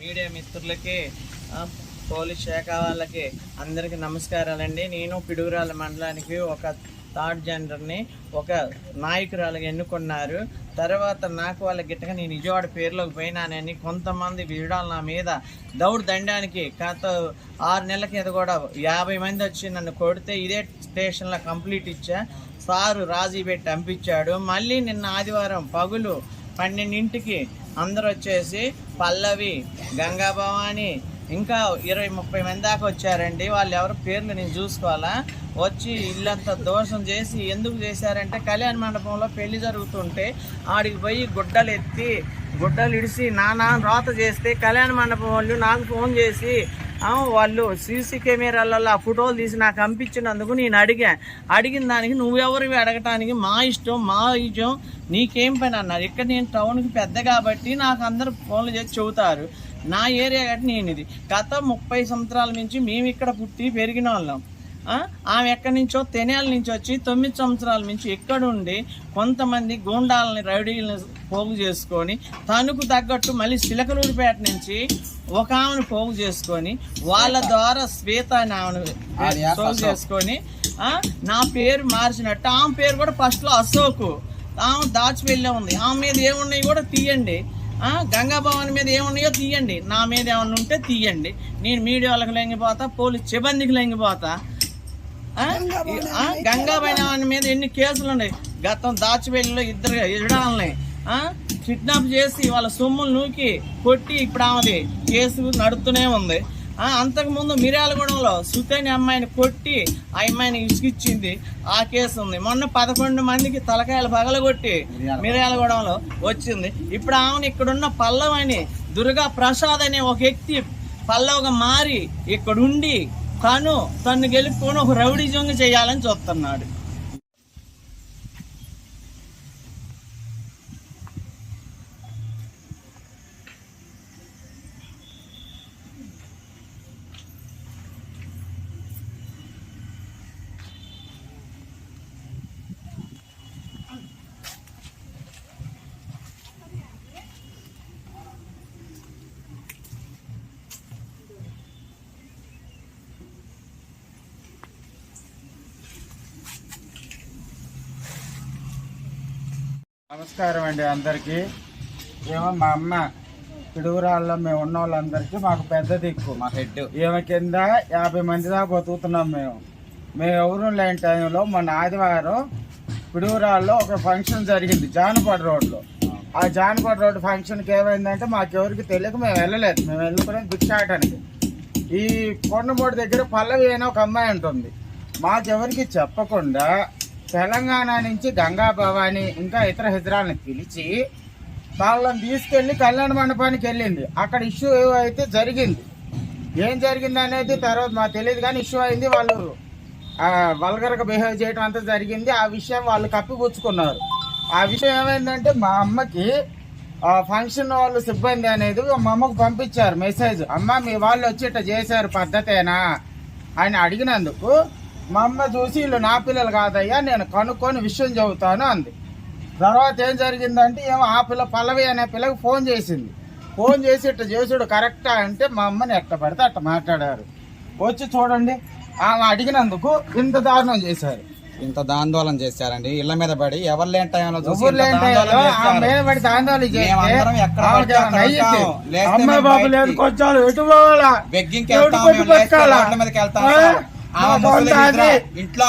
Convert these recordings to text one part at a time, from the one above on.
Media మిత్రులకి police శాఖ వాళ్ళకి అందరికీ నమస్కారాలండి. నేను పిడుగురాల మండలానికి ఒక థర్డ్ జెండర్ని ఒక నాయకురాలుగా ఎన్నుకున్నారు. తర్వాత నాకు వాళ్ళ గిట్టగా నేను నిజవాడ పేరులోకి పోయినానని కొంతమంది వీడాలు నా మీద దౌడు దండానికి గత ఆరు నెలల కింద కూడా యాభై మంది వచ్చి నన్ను కొడితే ఇదే స్టేషన్లో కంప్లీట్ ఇచ్చా. సారు రాజీ పెట్టి పంపించాడు. మళ్ళీ నిన్న ఆదివారం పగులు పన్నెండింటికి అందరూ వచ్చేసి పల్లవి గంగా భవాని ఇంకా ఇరవై ముప్పై మంది దాకా వచ్చారండి. వాళ్ళు ఎవరి పేర్లు నేను చూసుకోవాలా? వచ్చి ఇల్లంతా దోషం చేసి ఎందుకు చేశారంటే కళ్యాణ మండపంలో పెళ్ళి జరుగుతుంటే ఆడికి పోయి గుడ్డలు ఎత్తి గుడ్డలు ఇడిసి నానా రోత చేస్తే కళ్యాణ మండపం వాళ్ళు నాకు ఫోన్ చేసి వాళ్ళు సీసీ కెమెరాలలో ఆ ఫోటోలు తీసి నాకు పంపించినందుకు నేను అడిగా. అడిగిన దానికి నువ్వెవరివి అడగటానికి? మా ఇష్టం మా ఇష్టం. నీకేం పని అన్నారు. ఇక్కడ నేను టౌన్కి పెద్ద కాబట్టి నాకు అందరు ఫోన్లు చేసి చెబుతారు. నా ఏరియా కాబట్టి నేను ఇది గత ముప్పై సంవత్సరాల నుంచి మేము ఇక్కడ పుట్టి పెరిగిన వాళ్ళం. ఆమె ఎక్కడి నుంచో? తెనాల నుంచి వచ్చి తొమ్మిది సంవత్సరాల నుంచి ఇక్కడ ఉండి కొంతమంది గూండాలని రౌడీలను పోగు చేసుకొని తణుకు తగ్గట్టు మళ్ళీ సిలకలూరుపేట నుంచి ఒక ఆమెను పోగు చేసుకొని వాళ్ళ ద్వారా శ్వేత అని ఆమెను పోగు చేసుకొని నా పేరు మార్చినట్టు ఆమె పేరు కూడా ఫస్ట్లో అశోకు. ఆమె దాచిపెళ్ళే ఉంది. ఆమె మీద ఏమున్నాయి కూడా తీయండి. ఆ, గంగా భవాని మీద ఏమున్నాయో తీయండి. నా మీద ఏమన్నా ఉంటే తీయండి. నేను మీడియా వాళ్ళకి లొంగిపోతా పోలీస్ సిబ్బందికి లొంగిపోతా? గంగా భవాని మీద ఎన్ని కేసులు ఉన్నాయి? గతం దాచివెల్లిలో ఇద్దరు ఇడాలని కిడ్నాప్ చేసి వాళ్ళ సొమ్ములు నూకి కొట్టి ఇప్పుడు ఆమెది కేసు నడుస్తూనే ఉంది. అంతకుముందు మిర్యాలగూడెంలో సుతని అమ్మాయిని కొట్టి ఆ అమ్మాయిని ఇసుకిచ్చింది ఆ కేసు ఉంది. మొన్న పదకొండు మందికి తలకాయలు పగలగొట్టి మిర్యాలగూడెంలో వచ్చింది. ఇప్పుడు ఆమెను ఇక్కడున్న పల్లవ్ అని దుర్గా ప్రసాద్ అనే ఒక వ్యక్తి పల్లవగా మారి ఇక్కడుండి తను తను గెలుపుకొని ఒక రౌడీజంగా చేయాలని చూస్తున్నాడు. నమస్కారం అండి అందరికీ. ఏమో మా అమ్మ పిడుగురాళ్ళలో మేము ఉన్న వాళ్ళందరికీ మాకు పెద్ద దిక్కు. మా హెడ్. ఈమె కింద యాభై మంది దాకా బతుకుతున్నాం మేము. మేము ఎవరు లేని టైంలో మొన్న ఆదివారం పిడుగురాళ్ళలో ఒక ఫంక్షన్ జరిగింది జానపడ రోడ్లో. ఆ జానపడ రోడ్డు ఫంక్షన్కి ఏమైందంటే మాకెవరికి తెలియక మేము వెళ్ళలేదు. మేము వెళ్ళుకునే భిక్షాటనికి ఈ కొండమూడి దగ్గర పల్లవి అనే ఒక అమ్మాయి ఉంటుంది. మాకెవరికి చెప్పకుండా తెలంగాణ నుంచి గంగా భవాని ఇంకా ఇతర హిజరాలను పిలిచి వాళ్ళని తీసుకెళ్ళి కళ్యాణ మండపానికి వెళ్ళింది. అక్కడ ఇష్యూ అయితే జరిగింది. ఏం జరిగింది అనేది తర్వాత మాకు తెలియదు కానీ ఇష్యూ అయింది. వాళ్ళు వల్గర్గా బిహేవ్ చేయడం అంతా జరిగింది. ఆ విషయం వాళ్ళు కప్పిపుచ్చుకున్నారు. ఆ విషయం ఏమైందంటే మా అమ్మకి ఫంక్షన్ వాళ్ళు సిబ్బంది అనేది మా అమ్మకు పంపించారు మెసేజ్. అమ్మ మీ వాళ్ళు వచ్చి చేశారు పద్ధతేనా? అని అడిగినందుకు మా అమ్మ చూసి వీళ్ళు నా పిల్లలు కాదయ్యా నేను కనుక్కొని విషయం చెబుతాను అంది. తర్వాత ఏం జరిగిందంటే ఏమో ఆ పిల్ల పల్లవి అనే పిల్లకి ఫోన్ చేసింది. ఫోన్ చేసి ఇట్లా చేసుడు కరెక్టా అంటే మా అమ్మని ఎట్ట పడితే అట్ట మాట్లాడారు. వచ్చి చూడండి ఆమె అడిగినందుకు ఇంత దారుణం చేశారు. ఇంత ఆందోళన చేశారండి. ఇళ్ళ మీద పడి ఎవరు లేని టైంలో చూసి బాబు లేదు కొంచెం ఎటు పోవాలా? మీదకి వెళ్తాం ఇంట్లో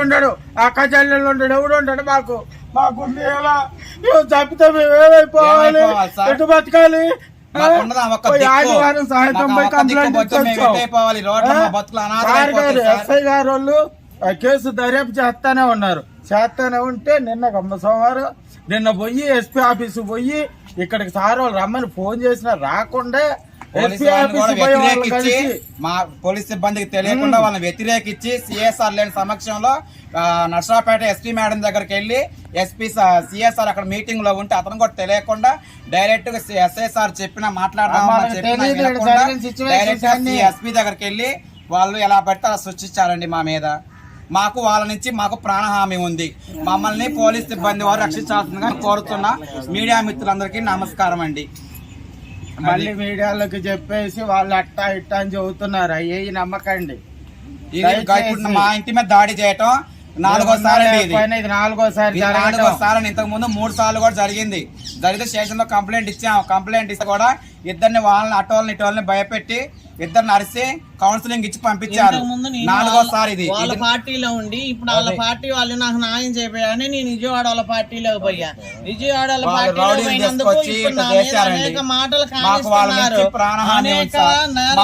ఉండడు. అక్క చెల్లెళ్ళు ఉండడు. ఎవడు ఉంటాడు మాకు? మాకు ఎలా మేము ఏమైపోవాలి? ఎటు బతకాలి. ఆదివారం సాయంత్రం పోయి కంప్లైంట్. ఎస్ఐ గారు వాళ్ళు ఆ కేసు దర్యాప్తు చేస్తానే ఉన్నారు. చేస్తానే ఉంటే నిన్న గమ్మ సోమవారం నిన్న పోయి ఎస్పీ ఆఫీస్ పోయి ఇక్కడికి సార్ వాళ్ళు రమ్మని ఫోన్ చేసినా రాకుండా మా పోలీస్ సిబ్బందికి తెలియకుండా వాళ్ళని వ్యతిరేకించి సిఎస్ఆర్ లేని సమక్షంలో ఆ, నర్సరావుపేట ఎస్పీ మేడం దగ్గరికి వెళ్ళి ఎస్పీ సిఎస్ఆర్ అక్కడ మీటింగ్లో ఉంటే అతను కూడా తెలియకుండా డైరెక్ట్గా ఎస్ఐసార్ చెప్పిన మాట్లాడదామని డైరెక్ట్. ఎస్పీ దగ్గరికి వెళ్ళి వాళ్ళు ఎలా పడితే అలా సృష్టించారండి మా మీద మాకు వాళ్ళ నుంచి మాకు ప్రాణహామీ ఉంది. మమ్మల్ని పోలీస్ సిబ్బంది వారు రక్షించాల్సిందిగా కోరుతున్న. మీడియా మిత్రులందరికీ నమస్కారం అండి. మళ్ళీ మీడియాలోకి చెప్పేసి వాళ్ళు అట్టా ఇట్టా అని చెబుతున్నారు. అయ్యి నమ్మకండి. మా ఇంటి మీద దాడి చేయటం నాలుగోసారి ఇది నాలుగోసారి. నాలుగోసారి ఇంతకు ముందు మూడు సార్లు కూడా జరిగింది. జరిగితే స్టేషన్లో కంప్లైంట్ ఇచ్చాం. కంప్లైంట్ ఇస్తే కూడా ఇద్దరిని వాళ్ళని అటోల్ని ఇటోల్ని భయపెట్టి ఇద్దరిని అరిసి కౌన్సిలింగ్ ఇచ్చి పంపించారు నాలుగోసారి ఇది వాళ్ళ పార్టీలో ఉండి ఇప్పుడు వాళ్ళ పార్టీ వాళ్ళు నాకు న్యాయం చేయబోయాని నేను విజయవాడ వాళ్ళ పార్టీలో పోయా విజయవాడ వాళ్ళ పార్టీలో పోయినందుకు ఇప్పుడు. అనేక మాటలు కానిస్తున్నారు. అనేక. నేరాలు.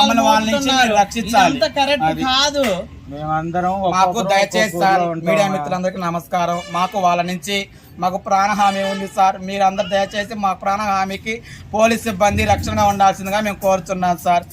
ఇదంతా కరెక్ట్. కాదు మేమందరం మాకు దయచేసి సార్. మీడియా మిత్రులందరికీ నమస్కారం మాకు వాళ్ళ నుంచి మాకు ప్రాణహామీ ఉంది సార్ మీరందరూ దయచేసి మా ప్రాణహామీకి పోలీస్ సిబ్బంది రక్షణగా ఉండాల్సిందిగా మేము కోరుతున్నాం సార్